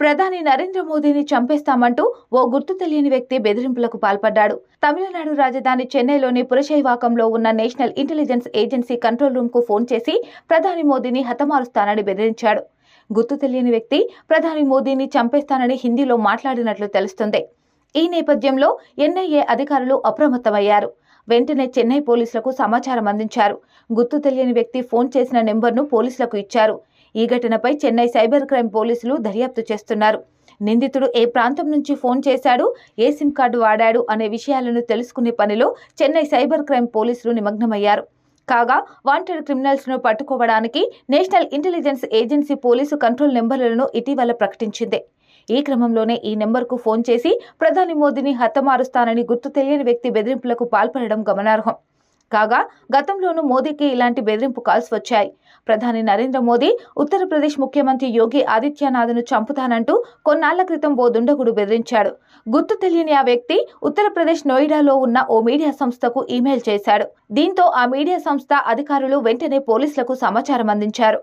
ప్రధాని నరేంద్ర మోదీని చంపేస్తామంటూ ఓ గుర్తు తెలియని వ్యక్తి బెదిరింపులకు పాల్పడ్డాడు. తమిళనాడు రాజధాని చెన్నైలోని పురశైవాకంలో ఉన్న నేషనల్ ఇంటెలిజెన్స్ ఏజెన్సీ కంట్రోల్ రూమ్కు ఫోన్ చేసి ప్రధాని మోదీని హతమారుస్తానని బెదిరించాడు. గుర్తు తెలియని వ్యక్తి ప్రధాని మోదీని చంపేస్తానని హిందీలో మాట్లాడినట్లు తెలుస్తుంది. ఈ నేపథ్యంలో ఎన్ఐఏ అధికారులు అప్రమత్తమయ్యారు. వెంటనే చెన్నై పోలీసులకు సమాచారం అందించారు. గుర్తు తెలియని వ్యక్తి ఫోన్ చేసిన నెంబర్ను పోలీసులకు ఇచ్చారు. ఈ ఘటనపై చెన్నై సైబర్ క్రైమ్ పోలీసులు దర్యాప్తు చేస్తున్నారు. నిందితుడు ఏ ప్రాంతం నుంచి ఫోన్ చేశాడు ఏ సిమ్ కార్డు వాడాడు అనే విషయాలను తెలుసుకునే పనిలో చెన్నై సైబర్ క్రైమ్ పోలీసులు నిమగ్నమయ్యారు. కాగా వాంటెడ్ క్రిమినల్స్ను పట్టుకోవడానికి national intelligence agency police control నెంబర్లను ఇటీవల ప్రకటించింది. ఈ క్రమంలోనే ఈ నెంబర్కు ఫోన్ చేసి ప్రధాని మోదీని హతమారుస్తానని గుర్తు తెలియని వ్యక్తి బెదిరింపులకు పాల్పడడం గమనార్హం. కాగా గతంలోనూ మోదీకి ఇలాంటి బెదిరింపు కాల్స్ వచ్చాయి. ప్రధాని నరేంద్ర మోదీ ఉత్తరప్రదేశ్ ముఖ్యమంత్రి యోగి ఆదిత్యనాథ్ను చంపుతానంటూ కొన్నాళ్ళ క్రితం ఓ దుండగుడు బెదిరించాడు. గుర్తు తెలియని ఆ వ్యక్తి ఉత్తరప్రదేశ్ నోయిడాలో ఉన్న ఓ మీడియా సంస్థకు ఈమెయిల్ చేశాడు. దీంతో ఆ మీడియా సంస్థ అధికారులు వెంటనే పోలీసులకు సమాచారం అందించారు.